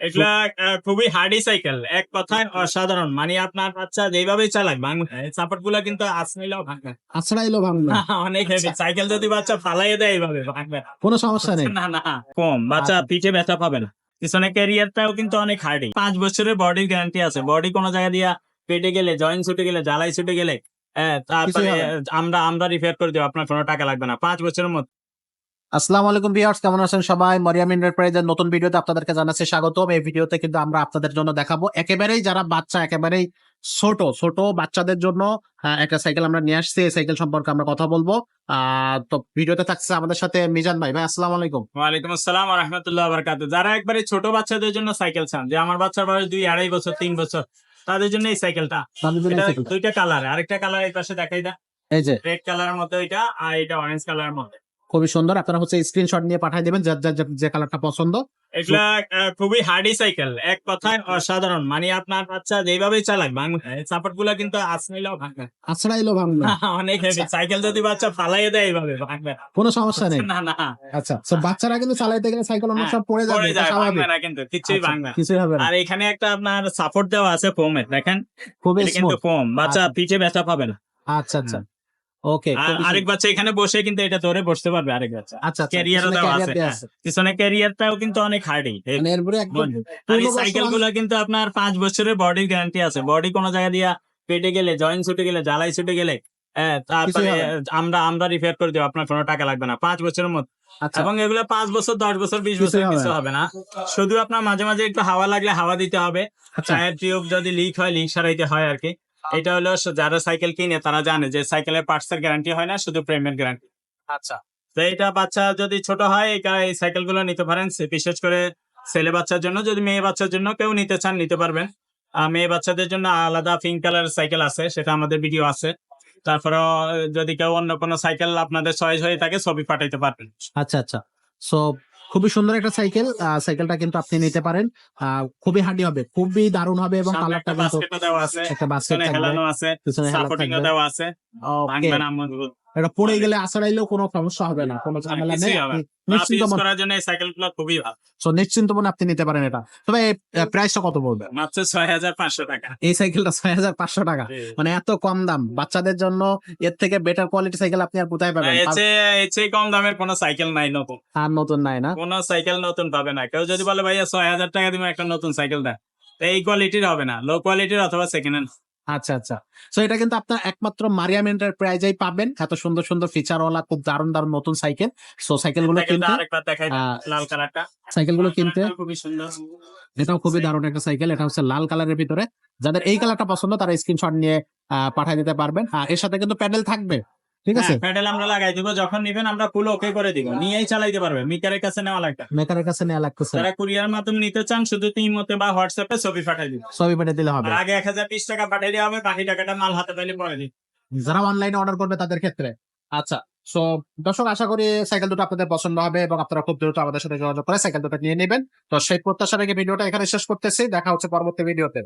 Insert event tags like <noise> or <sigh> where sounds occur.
এগুলা খুবই hardy cycle এক কথায় অসাধারণ। মানে আপনার বাচ্চা যেভাবেই চালাক সাপোর্টগুলা কিন্তু আসলেও ভাঙবে না। ভাঙবে <laughs> অনেক হেভি সাইকেল যদি বাচ্চা ফালাই দেয় এইভাবে ভাঙবে না। কোনো সমস্যা নেই। না না। কম। বাচ্চা পিঠে ব্যথা পাবে না। পিছনে ক্যারিয়ারটাও কিন্তু অনেক হার্ডি পাঁচ বছরের বডির গ্যারান্টি আছে। বডি কোনো জায়গা দিয়া পেটে গেলে জয়েন্ট ছুটে গেলে জ্বালাই ছুটে গেলে হ্যাঁ, তারপরে আমরা আমরা রিপেয়ার করে দেবো। আপনার কোনো টাকা লাগবে না। পাঁচ বছরের মধ্যে। আসসালামু আলাইকুম ভিউয়ার্স কেমন আছেন সবাই? মরিয়াম এন্টারপ্রাইজের নতুন ভিডিওতে আপনাদেরকে জানাচ্ছি স্বাগতম। এই ভিডিওতে কিন্তু আমরা আপনাদের জন্য দেখাবো একেবারেই যারা বাচ্চা একেবারেই ছোট ছোট বাচ্চাদের জন্য একটা সাইকেল আমরা নিয়ে আসছি। এই সাইকেল সম্পর্কে আমরা কথা বলব। তো ভিডিওতে থাকছে আমাদের সাথে মিজান ভাই। ভাই আসসালামু আলাইকুম। ওয়ালাইকুম আসসালাম রহমতুল্লাহ বারকাত যারা একবারে ছোট বাচ্চাদের জন্য সাইকেল চান যে আমার বাচ্চার বয়স দুই আড়াই বছর তিন বছর তাদের জন্য এই সাইকেলটা। দুইটা কালার আরেকটা কালার এই পাশে দেখাই দা। এই যে। রেড কালারের মধ্যে ওইটা আর এটা অরেঞ্জ কালারের মধ্যে। খুবই সুন্দর। আপনারা হচ্ছে স্ক্রিনশট নিয়ে পাঠিয়ে দিবেন যার যার যে কালারটা পছন্দ। এগুলা খুবই হার্ডি সাইকেল এক কথায় অসাধারণ। মানে আপনার বাচ্চা যেভাবেই চালাক সাপোর্টগুলা কিন্তু আসলেও ভাঙবে না। আছড়াইলো ভাঙবে <laughs> অনেক হেভি সাইকেল যদি বাচ্চা ফালাই দেয় এইভাবে ভাঙবে কোনো সমস্যা নেই। না না। আচ্ছা তো বাচ্চারা কিন্তু চালাইতে গেলে সাইকেল অনেক সব পড়ে যাবে স্বাভাবিক। না কিন্তু কিছুই আচ্ছা, ভাঙবে কিছুই হবে না। আর এখানে একটা আপনার সাপোর্ট দেওয়া আছে ফোমের দেখেন? খুবই কিন্তু ফোম বাচ্চা আচ্ছা। পিঠে ব্যথা পাবে না। আচ্ছা আচ্ছা। ওকে আর আরেক বাচ্চা এখানে বসে কিন্তু এটা ধরে বসতে পারবে আরেক বাচ্চা। আচ্ছা ক্যারিয়ারও দেওয়া আছে। পিছনে ক্যারিয়ারটাও কিন্তু অনেক হার্ডি মানে আর সাইকেলগুলো কিন্তু আপনার পাঁচ বছরের বডির গ্যারান্টি আছে। বডি কোনো জায়গা দিয়া পেটে গেলে জয়েন্ট ছুটে গেলে জ্বালাই ছুটে গেলে তারপরে আমরা আমরা রিপেয়ার করে দেবো আপনার কোনো টাকা লাগবে না। পাঁচ বছরের মধ্যে। আচ্ছা। এবং এগুলো পাঁচ বছর দশ বছর বিশ বছর কিছু হবে না। শুধু আপনার মাঝে মাঝে একটু হাওয়া লাগলে হাওয়া দিতে হবে। আচ্ছা। টায়ার টিউব যদি লিক হয় লিক সারাইতে হয় আর কি। এটা হলো যারা সাইকেল কিনে তারা জানে যে সাইকেলের পার্টস এর গ্যারান্টি হয় না শুধু প্রেমের গ্যারান্টি আচ্ছা। তো এটা বাচ্চা যদি ছোট হয় এই সাইকেলগুলো নিতে পারেন। বিশেষ করে ছেলে বাচ্চার জন্য যদি মেয়ে বাচ্চার জন্য কেউ নিতে চান নিতে পারবেন। আর মেয়ে বাচ্চাদের জন্য আলাদা পিঙ্ক কালার সাইকেল আছে সেটা আমাদের ভিডিও আছে। তারপরে যদি কেউ অন্য কোনো সাইকেল আপনাদের চয়েস হয়ে থাকে ছবি পাঠাইতে পারবেন। আচ্ছা আচ্ছা। সো খুবই সুন্দর একটা সাইকেল। সাইকেলটা কিন্তু আপনি নিতে পারেন। আহ, খুবই হার্ডি হবে খুবই দারুণ হবে এবং কালারটা একটা কিন্তু একটা বাস্কেট পিছনে থাকবে। হেলানো আছে সাপোর্টিং দেওয়া আছে। ভাঙবে না এটা পড়ে গেলে আছড়াইলেও কোনো সমস্যা হবে না কোনো ঝামেলা নেই রাফ নিশ্চিন্ত মনে করার জন্য এই খুবই ভালো। So নিশ্চিন্ত মনে আপনি নিতে পারেন এটা। তবে প্রাইসটা কত পড়বে? মাত্র ছয় হাজার পাঁচশো টাকা। এই সাইকেলটা ছয় হাজার পাঁচশো টাকা। মানে এত কম দাম। বাচ্চাদের জন্য এর থেকে বেটার কোয়ালিটি সাইকেল আপনি আর কোথায় পাবেন? এর চেয়ে কম দামের কোনো সাইকেল নাই নতুন। আর নতুন নাই না? কোনো সাইকেল নতুন পাবে না। কেউ যদি বলে ভাইয়া ছয় হাজার টাকা দিবে একটা নতুন সাইকেল দেয় এই কোয়ালিটির হবে না। লো কোয়ালিটির অথবা সেকেন্ড হ্যান্ড আচ্ছা আচ্ছা। সো এটা কিন্তু আপনার একমাত্র মারিয়া মারিয়াম এন্টারপ্রাইজেই পাবেন। এত সুন্দর সুন্দর ফিচার ওয়ালা খুব দারুণ দারুণ নতুন সাইকেল। সো সাইকেলগুলো কিনতে আরেকবার দেখাই আহ, লাল কালারটা। সাইকেলগুলো কিনতে খুবই সুন্দর। এটাও খুবই দারুণ একটা সাইকেল। এটা হচ্ছে লাল কালারের ভিতরে। যাদের এই কালারটা পছন্দ তারা স্ক্রিনশট নিয়ে পাঠিয়ে দিতে পারবেন। আর এর সাথে কিন্তু প্যাডেল থাকবে। ঠিক আছে? প্যাডেল আমরা লাগাই দিব যখন নিবেন আমরা ফুল ওকে করে দিব। নিয়েই চালাইতে পারবে মিটারের কাছে নেওয়া লাগবে। মেকারের কাছে নেওয়া লাগতেছে। যারা কুরিয়ার মাধ্যমে নিতে চান শুধু তিন মতে বা হোয়াটসঅ্যাপে ছবি পাঠাই দিব ছবি পাঠিয়ে দিলে হবে। আগে এক হাজার বিশ টাকা পাঠিয়ে দেওয়া হবে বাকি টাকাটা মাল হাতে পাইলে পরে দিই যারা অনলাইনে অর্ডার করবে তাদের ক্ষেত্রে। আচ্ছা সো দর্শক আশা করি সাইকেল দুটো আপনাদের পছন্দ হবে এবং আপনারা খুব দ্রুত আমাদের সাথে যোগাযোগ করে সাইকেল দুটো নিয়ে নেবেন। তো সেই প্রত্যাশা রেখে ভিডিওটা এখানে শেষ করতেছি। দেখা হচ্ছে পরবর্তী ভিডিওতে।